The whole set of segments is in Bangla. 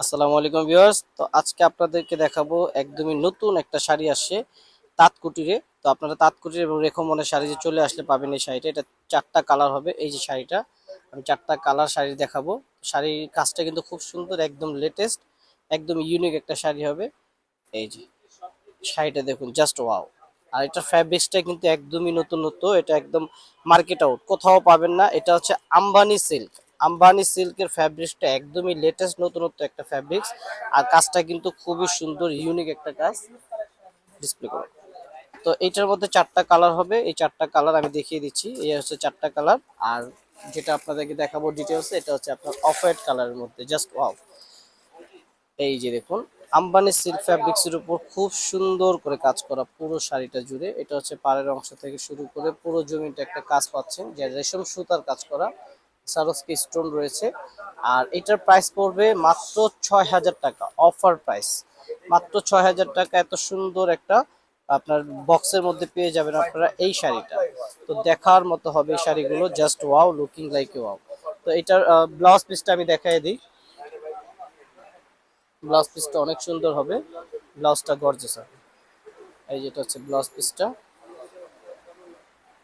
আসসালামু আলাইকুম ভিউয়ার্স। তো আজকে আপনাদেরকে দেখাবো একদমই নতুন একটা শাড়ি আসছে তাঁত কুটিরে তো আপনারা তাঁত কুটির এবং রেখমনের শাড়ি যে চলে আসলে পাবেন এই শাড়িটা, এটা চারটা কালার হবে এই যে শাড়িটা। আমি চারটা কালার শাড়ি দেখাবো। শাড়ির কাজটা কিন্তু খুব সুন্দর, একদম লেটেস্ট একদম ইউনিক একটা শাড়ি হবে। এই যে শাড়িটা দেখুন জাস্ট ওয়াও আর এটার ফ্যাব্রিক্সটা কিন্তু একদমই নতুনত্ব, এটা একদম মার্কেট আউট কোথাও পাবেন না, এটা হচ্ছে আম্বানি সিল্ক আম্বানি সিল্কের ফ্যাব্রিক্সটা একদমই লেটেস্ট নতুনত্ব একটা ফ্যাব্রিক্স আর কাজটা কিন্তু খুবই সুন্দর ইউনিক একটা কাজ। ডিসপ্লে করো। তো এইটার মধ্যে চারটা কালার হবে। এই চারটা কালার আমি দেখিয়ে দিচ্ছি। এই হচ্ছে চারটা কালার আর যেটা আপনাদেরকে দেখাবো ডিটেলস এটা হচ্ছে আপনার অফ হোয়াইট কালারের মধ্যে। জাস্ট ওয়াও এই যে দেখুন, আম্বানি সিল্ক ফ্যাব্রিক্সের উপর খুব সুন্দর করে কাজ করা পুরো শাড়িটা জুড়ে। এটা হচ্ছে পাড়ের অংশ থেকে শুরু করে পুরো জমিটা একটা কাজ পাচ্ছেন। যে রেশম সুতার কাজ করা। সারস্কি স্টোন রয়েছে। আর এটার প্রাইস পড়বে মাত্র ছয় হাজার টাকা অফার প্রাইস মাত্র ছয় হাজার টাকা, এত সুন্দর একটা আপনার বক্সের মধ্যে পেয়ে যাবেন আপনারা এই শাড়িটা। তো দেখার মতো হবে এই শাড়িগুলো just wow looking like wow তো এটার ব্লাউজ পিসটা আমি দেখাই দিই। ব্লাউজ পিসটা অনেক সুন্দর হবে। ব্লাউজটা গর্জেস হবে। এই যেটা হচ্ছে ব্লাউজ পিসটা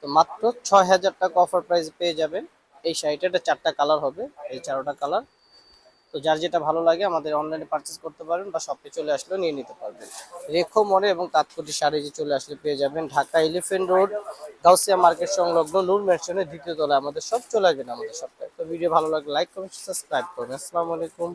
তো মাত্র ছয় হাজার টাকা অফার প্রাইস পেয়ে যাবেন। এই শাড়িটা, এটা চারটা কালার হবে, এই চারোটা কালার তো যার যেটা ভালো লাগে, আমাদের অনলাইনে পারচেস করতে পারবেন বা শপে চলে আসলেও নিয়ে নিতে পারবেন। রেখো মনে এবং তাৎকুটি শাড়ি যে চলে আসলে পেয়ে যাবেন Dhaka elephant road Gausia market সংলগ্ন নূর ম্যানশনের দ্বিতীয় তলায়। আমাদের সব চলে আসবেন আমাদের সবটাই তো ভিডিও ভালো লাগলে লাইক কমেন্ট সাবস্ক্রাইব করবেন। আসসালামু আলাইকুম।